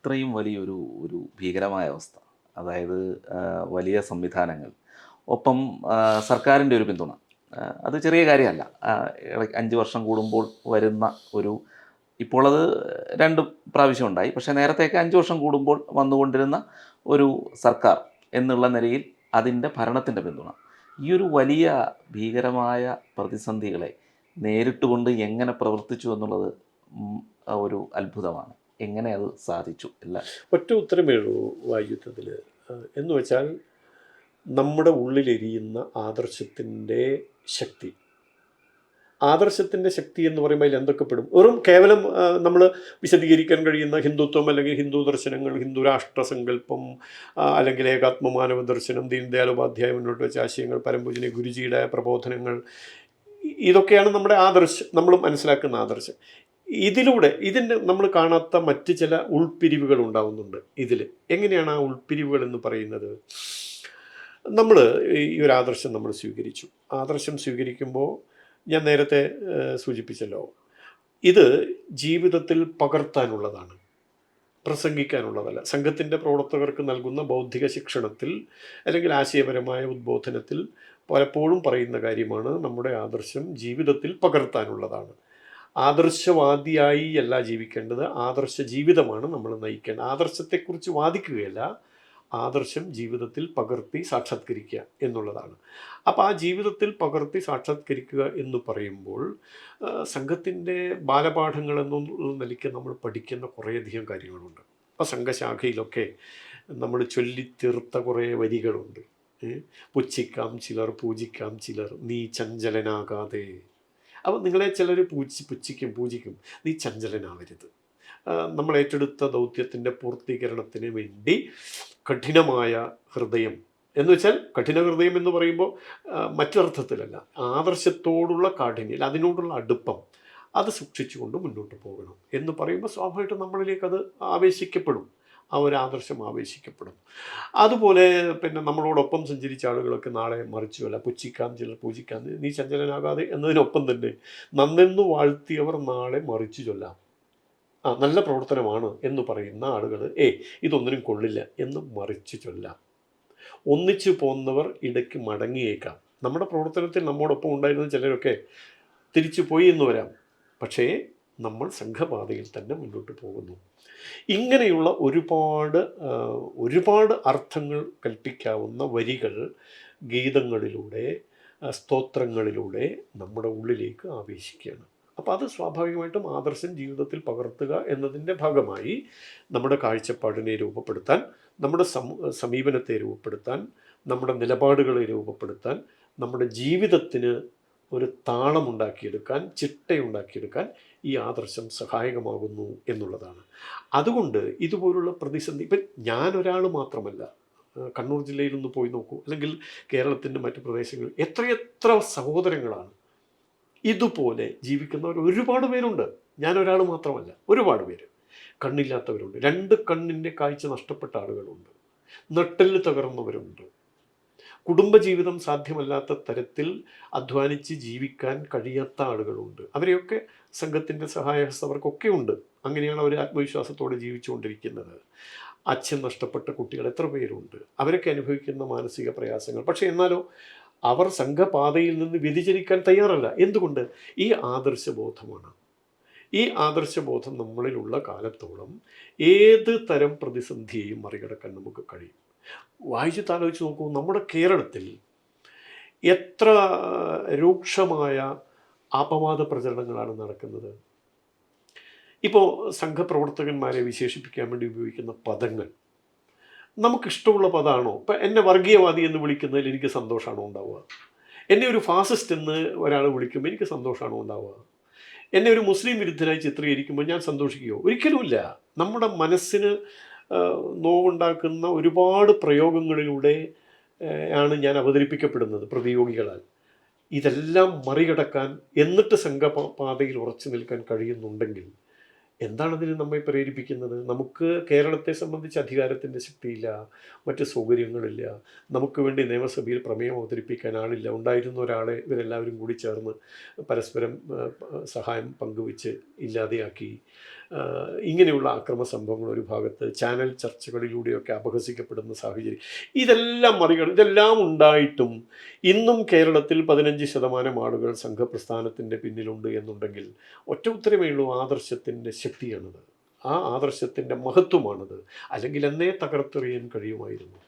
ഇത്രയും വലിയൊരു ഒരു ഭീകരമായ അവസ്ഥ. അതായത് വലിയ സംവിധാനങ്ങൾ. ഒപ്പം സർക്കാരിന്റെ ഒരു പിന്തുണ. അത് ചെറിയ കാര്യമല്ല. അഞ്ച് വർഷം കൂടുമ്പോൾ വരുന്ന ഒരു ഇപ്പോൾ അത് രണ്ട് പ്രാവശ്യം ഉണ്ടായി. പക്ഷേ നേരത്തെയൊക്കെ അഞ്ച് വർഷം കൂടുമ്പോൾ വന്നുകൊണ്ടിരുന്ന ഒരു സർക്കാർ എന്നുള്ള നിലയിൽ അതിന്റെ ഭരണത്തിന്റെ പിന്തുണ. ഈ ഒരു വലിയ ഭീകരമായ പ്രതിസന്ധികളെ നേരിട്ടുകൊണ്ട് എങ്ങനെ പ്രവർത്തിച്ചു എന്നുള്ളത് ഒരു അത്ഭുതമാണ്. എങ്ങനെ അത് സാധിച്ചു അല്ല? ഒറ്റ ഉത്തരമേ ഉള്ളൂ വായുദ്ധത്തിൽ എന്ന് വെച്ചാൽ നമ്മുടെ ഉള്ളിലെരിയുന്ന ആദർശത്തിന്റെ ശക്തി. ആദർശത്തിന്റെ ശക്തി എന്ന് പറയുമ്പോൾ അതിൽ എന്തൊക്കെ പെടും? വെറും കേവലം നമ്മൾ വിശദീകരിക്കാൻ കഴിയുന്ന ഹിന്ദുത്വം അല്ലെങ്കിൽ ഹിന്ദു ദർശനങ്ങൾ ഹിന്ദു രാഷ്ട്രസങ്കല്പം അല്ലെങ്കിൽ ഏകാത്മമാനവ ദർശനം ദീൻദയാൽ ഉപാധ്യായ മുന്നോട്ട് വെച്ച ആശയങ്ങൾ പരമ്പൂജന ഗുരുജിയുടെ പ്രബോധനങ്ങൾ ഇതൊക്കെയാണ് നമ്മുടെ ആദർശം നമ്മൾ മനസ്സിലാക്കുന്ന ആദർശം. ഇതിലൂടെ ഇതിന്റെ നമ്മൾ കാണാത്ത മറ്റ് ചില ഉൾപിരിവുകൾ ഉണ്ടാവുന്നുണ്ട് ഇതിൽ എങ്ങനെയാണ് ആ ഉൾപിരിവുകൾ എന്ന് പറയുന്നത്? നമ്മൾ ഈ ഒരു ആദർശം നമ്മൾ സ്വീകരിച്ചു. ആദർശം സ്വീകരിക്കുമ്പോൾ ഞാൻ നേരത്തെ സൂചിപ്പിച്ചല്ലോ. ഇത് ജീവിതത്തിൽ പകർത്താനുള്ളതാണ്. പ്രസംഗിക്കാനുള്ളതല്ല. സംഘത്തിന്റെ പ്രവർത്തകർക്ക് നൽകുന്ന ബൗദ്ധിക ശിക്ഷണത്തിൽ അല്ലെങ്കിൽ ആശയപരമായ ഉദ്ബോധനത്തിൽ പലപ്പോഴും പറയുന്ന കാര്യമാണ് നമ്മുടെ ആദർശം ജീവിതത്തിൽ പകർത്താനുള്ളതാണ്. ആദർശവാദിയായി അല്ല ജീവിക്കേണ്ടത്. ആദർശ ജീവിതമാണ് നമ്മൾ നയിക്കേണ്ടത്. ആദർശത്തെക്കുറിച്ച് വാദിക്കുകയല്ല. ആദർശം ജീവിതത്തിൽ പകർത്തി സാക്ഷാത്കരിക്കുക എന്നുള്ളതാണ്. അപ്പോൾ ആ ജീവിതത്തിൽ പകർത്തി സാക്ഷാത്കരിക്കുക എന്ന് പറയുമ്പോൾ സംഘത്തിന്റെ ബാലപാഠങ്ങൾ എന്നുള്ള നിലയ്ക്ക് നമ്മൾ പഠിക്കുന്ന കുറേയധികം കാര്യങ്ങളുണ്ട്. അപ്പോൾ സംഘശാഖയിലൊക്കെ നമ്മൾ ചൊല്ലിത്തീർത്ത കുറേ വരികളുണ്ട്? പുച്ഛിക്കാം ചിലർ പൂജിക്കാം ചിലർ നീ ചഞ്ചലനാകാതെ അപ്പോൾ നിങ്ങളെ ചിലർ പൂജി പുച്ഛിക്കും പൂജിക്കും. നീ ചഞ്ചലനാവരുത്. നമ്മൾ ഏറ്റെടുത്ത ദൗത്യത്തിന്റെ പൂർത്തീകരണത്തിന് വേണ്ടി കഠിനമായ ഹൃദയം. എന്ന് വെച്ചാൽ കഠിന ഹൃദയം എന്ന് പറയുമ്പോൾ മറ്റൊരർത്ഥത്തിലല്ല. ആദർശത്തോടുള്ള കാഠിന്യം അതിനോടുള്ള അടുപ്പം അത് സൂക്ഷിച്ചുകൊണ്ട് മുന്നോട്ട് പോകണം. എന്ന് പറയുമ്പോൾ സ്വാഭാവികമായിട്ടും നമ്മളിലേക്ക് അത് ആവേശിക്കപ്പെടും. ആ ഒരു ആദർശം ആവേശിക്കപ്പെടുന്നു. അതുപോലെ പിന്നെ നമ്മളോടൊപ്പം സഞ്ചരിച്ച ആളുകളൊക്കെ നാളെ മറിച്ചുമല്ല പുച്ഛിക്കാം ചിലർ പൂജിക്കാം നീ ചഞ്ചലനാകാതെ എന്നതിനൊപ്പം തന്നെ നന്നെന്നു വാഴ്ത്തിയവർ നാളെ മറിച്ചു ചൊല്ലാം. ആ നല്ല പ്രവർത്തനമാണ് എന്ന് പറയുന്ന ആളുകൾ ഏ ഇതൊന്നിനും കൊള്ളില്ല എന്ന് മറിച്ചു ചൊല്ലാം. ഒന്നിച്ചു പോകുന്നവർ ഇടയ്ക്ക് മടങ്ങിയേക്കാം. നമ്മുടെ പ്രവർത്തനത്തിൽ നമ്മോടൊപ്പം ഉണ്ടായിരുന്ന ചിലരൊക്കെ തിരിച്ചു പോയി എന്ന് വരാം. പക്ഷേ നമ്മൾ സംഘപാതയിൽ തന്നെ മുന്നോട്ട് പോകുന്നു. ഇങ്ങനെയുള്ള ഒരുപാട് ഒരുപാട് അർത്ഥങ്ങൾ കൽപ്പിക്കാവുന്ന വരികൾ ഗീതങ്ങളിലൂടെ സ്തോത്രങ്ങളിലൂടെ നമ്മുടെ ഉള്ളിലേക്ക് ആവേശിക്കുകയാണ്. അപ്പോൾ അത് സ്വാഭാവികമായിട്ടും ആദർശം ജീവിതത്തിൽ പകർത്തുക എന്നതിന്റെ ഭാഗമായി നമ്മുടെ കാഴ്ചപ്പാടിനെ രൂപപ്പെടുത്താൻ നമ്മുടെ സമീപനത്തെ രൂപപ്പെടുത്താൻ നമ്മുടെ നിലപാടുകളെ രൂപപ്പെടുത്താൻ നമ്മുടെ ജീവിതത്തിന് ഒരു താളമുണ്ടാക്കിയെടുക്കാൻ ചിട്ടയുണ്ടാക്കിയെടുക്കാൻ ഈ ആദർശം സഹായകമാകുന്നു എന്നുള്ളതാണ്. അതുകൊണ്ട് ഇതുപോലുള്ള പ്രതിസന്ധി ഇപ്പം ഞാനൊരാൾ മാത്രമല്ല കണ്ണൂർ ജില്ലയിൽ ഒന്ന് പോയി നോക്കൂ അല്ലെങ്കിൽ കേരളത്തിന്റെ മറ്റു പ്രദേശങ്ങളിൽ എത്രയെത്ര സഹോദരങ്ങളാണ് ഇതുപോലെ ജീവിക്കുന്നവർ. ഒരുപാട് പേരുണ്ട്. ഞാനൊരാൾ മാത്രമല്ല ഒരുപാട് പേര്. കണ്ണില്ലാത്തവരുണ്ട്. രണ്ട് കണ്ണിന്റെ കാഴ്ച നഷ്ടപ്പെട്ട ആളുകളുണ്ട്. നട്ടെല്ല് തകർന്നവരുണ്ട്. കുടുംബജീവിതം സാധ്യമല്ലാത്ത തരത്തിൽ അധ്വാനിച്ച് ജീവിക്കാൻ കഴിയാത്ത ആളുകളുണ്ട്. അവരെയൊക്കെ സംഘത്തിന്റെ സഹായഹസ്തം അവർക്കൊക്കെ ഉണ്ട്. അങ്ങനെയാണ് അവർ ആത്മവിശ്വാസത്തോടെ ജീവിച്ചുകൊണ്ടിരിക്കുന്നത്. അച്ഛൻ നഷ്ടപ്പെട്ട കുട്ടികൾ എത്ര പേരുണ്ട്? അവരൊക്കെ അനുഭവിക്കുന്ന മാനസിക പ്രയാസങ്ങൾ. പക്ഷേ എന്നാലോ അവർ സംഘപാതയിൽ നിന്ന് വ്യതിചരിക്കാൻ തയ്യാറല്ല. എന്തുകൊണ്ട്? ഈ ആദർശബോധമാണ്. ഈ ആദർശബോധം നമ്മളിലുള്ള കാലത്തോളം ഏത് തരം പ്രതിസന്ധിയെയും മറികടക്കാൻ നമുക്ക് കഴിയും. വായിച്ചിട്ട് ആലോചിച്ച് നോക്കൂ നമ്മുടെ കേരളത്തിൽ എത്ര രൂക്ഷമായ അപവാദ പ്രചരണങ്ങളാണ് നടക്കുന്നത്. ഇപ്പോൾ സംഘപ്രവർത്തകന്മാരെ വിശേഷിപ്പിക്കാൻ വേണ്ടി ഉപയോഗിക്കുന്ന പദങ്ങൾ. നമുക്കിഷ്ടമുള്ള പദമാണോ ഇപ്പം എന്നെ വർഗീയവാദി എന്ന് വിളിക്കുന്നതിൽ എനിക്ക് സന്തോഷമാണോ ഉണ്ടാവുക? എന്നെ ഒരു ഫാസിസ്റ്റ് എന്ന് ഒരാൾ വിളിക്കുമ്പോൾ എനിക്ക് സന്തോഷമാണോ ഉണ്ടാവുക? എന്നെ ഒരു മുസ്ലിം വിരുദ്ധനായി ചിത്രീകരിക്കുമ്പോൾ ഞാൻ സന്തോഷിക്കുകയോ ഒരിക്കലുമില്ല. നമ്മുടെ മനസ്സിന് നോവുണ്ടാക്കുന്ന ഒരുപാട് പ്രയോഗങ്ങളിലൂടെ ആണ് ഞാൻ അവതരിപ്പിക്കപ്പെടുന്നത് പ്രതിയോഗികളാൽ. ഇതെല്ലാം മറികടക്കാൻ എന്നിട്ട് സംഘപാതയിൽ ഉറച്ചു നിൽക്കാൻ കഴിയുന്നുണ്ടെങ്കിൽ എന്താണ് അതിന് നമ്മെ പ്രേരിപ്പിക്കുന്നത്? നമുക്ക് കേരളത്തെ സംബന്ധിച്ച് അധികാരത്തിന്റെ ശക്തിയില്ല മറ്റ് സൗകര്യങ്ങളില്ല നമുക്ക് വേണ്ടി നിയമസഭയിൽ പ്രമേയം അവതരിപ്പിക്കാൻ ആളില്ല ഉണ്ടായിരുന്ന ഒരാളെ ഇവരെല്ലാവരും കൂടി ചേർന്ന് പരസ്പരം സഹായം പങ്കുവെച്ച് ഇല്ലാതെയാക്കി. ഇങ്ങനെയുള്ള അക്രമ സംഭവങ്ങൾ ഒരു ഭാഗത്ത് ചാനൽ ചർച്ചകളിലൂടെയൊക്കെ അപഹസിക്കപ്പെടുന്ന സാഹചര്യം. ഇതെല്ലാം മറികട ഇതെല്ലാം ഉണ്ടായിട്ടും ഇന്നും കേരളത്തിൽ പതിനഞ്ച് ശതമാനം ആളുകൾ സംഘപ്രസ്ഥാനത്തിന്റെ പിന്നിലുണ്ട് എന്നുണ്ടെങ്കിൽ ഒറ്റ ഉത്തരമേ ഉള്ളൂ ആദർശത്തിന്റെ ശക്തിയാണത് ആ ആദർശത്തിന്റെ മഹത്വമാണത്. അല്ലെങ്കിൽ എന്നേ തകർത്തെറിയാൻ കഴിയുമായിരുന്നു.